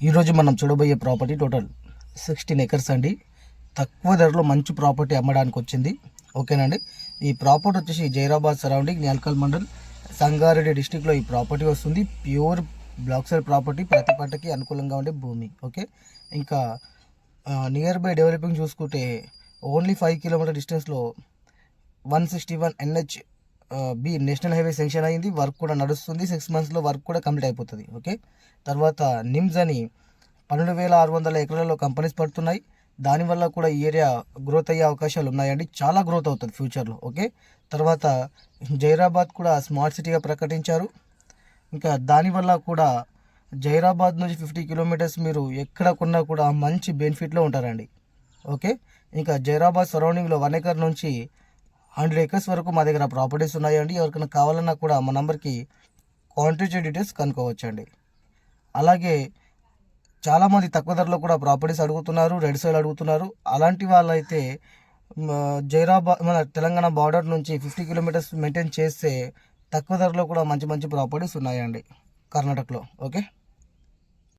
ఈరోజు మనం చూడబోయే ప్రాపర్టీ టోటల్ సిక్స్టీన్ ఎకర్స్ అండి. తక్కువ ధరలో మంచి ప్రాపర్టీ అమ్మడానికి వచ్చింది. ఓకేనండి? ఈ ప్రాపర్టీ వచ్చేసి జైరాబాద్ సరౌండింగ్ నేల్కల్ మండల్ సంగారెడ్డి డిస్టిక్లో ఈ ప్రాపర్టీ వస్తుంది. ప్యూర్ బ్లాక్సర్ ప్రాపర్టీ ప్రతి పంటకి అనుకూలంగా ఉండే భూమి. ఓకే? ఇంకా నియర్ బై డెవలపింగ్ చూసుకుంటే ఓన్లీ ఫైవ్ కిలోమీటర్ డిస్టెన్స్లో one sixty one N H B national highway sanction అయింది వర్క్ కూడా నడుస్తుంది సిక్స్ మంత్స్లో వర్క్ కూడా కంప్లీట్ అయిపోతుంది ఓకే? తర్వాత నిమ్స్ అని పన్నెండు వేల ఆరు వందల ఎకరాలలో కంపెనీస్ పడుతున్నాయి. దానివల్ల కూడా ఈ ఏరియా గ్రోత్ అయ్యే అవకాశాలు ఉన్నాయండి. చాలా గ్రోత్ అవుతుంది ఫ్యూచర్లో ఓకే? తర్వాత జైరాబాద్ కూడా స్మార్ట్ సిటీగా ప్రకటించారు. ఇంకా దానివల్ల కూడా జైరాబాద్ నుంచి ఫిఫ్టీ కిలోమీటర్స్ మీరు ఎక్కడ కొన్నా కూడా మంచి బెనిఫిట్లో ఉంటారండి ఓకే? ఇంకా జైరాబాద్ సరౌండింగ్లో వన్ ఎకర్ నుంచి హండ్రెడ్ ఎకర్స్ వరకు మా దగ్గర ప్రాపర్టీస్ ఉన్నాయండి. ఎవరికైనా కావాలన్నా కూడా మా నెంబర్కి కాంటాక్ట్ డీటెయిల్స్ కనుక్కోవచ్చండి. అలాగే చాలామంది తక్కువ ధరలో కూడా ప్రాపర్టీస్ అడుగుతున్నారు రెడ్ సైడ్ అడుగుతున్నారు. అలాంటి వాళ్ళైతే జైరాబాద్ మన తెలంగాణ బార్డర్ నుంచి ఫిఫ్టీ కిలోమీటర్స్ మెయింటైన్ చేస్తే తక్కువ ధరలో కూడా మంచి మంచి ప్రాపర్టీస్ ఉన్నాయండి కర్ణాటకలో. ఓకే?